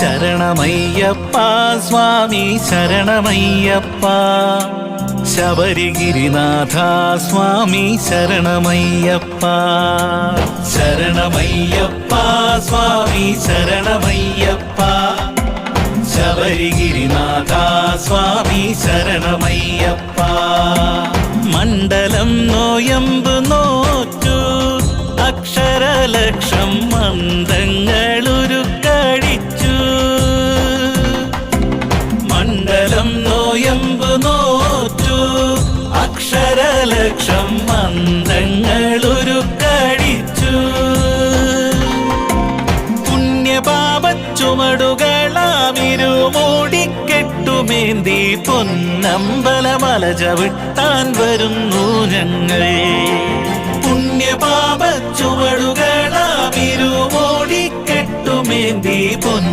ശരണമയ്യപ്പ സ്വാമി ശരണമയ്യപ്പ. ശബരിഗിരിനാഥ സ്വാമി ശരണമയ്യപ്പ. ശരണമയ്യപ്പ സ്വാമി ശരണമയ്യപ്പ. ശബരിഗിരിനാഥ സ്വാമി ശരണമയ്യപ്പ. മണ്ഡലം നോയമ്പ് നോറ്റു അക്ഷരലക്ഷം മന്ദങ്ങളുരുക്കഴിച്ചു നോയമ്പ് നോറ്റു. അക്ഷരലക്ഷം മന്ദങ്ങളുരുക്കഴിച്ചു പുണ്യപാപച്ചുമടുകളാമിരുമോടിക്കെട്ടുമേന്തി പൊന്നമ്പലമല ചവിട്ടാൻ വരുന്നു ഞങ്ങൾ പുണ്യപാപ പുണ്യപാപച്ചുമടുകളാമിരുമോടിക്കെട്ടുമേന്തി പൊന്ന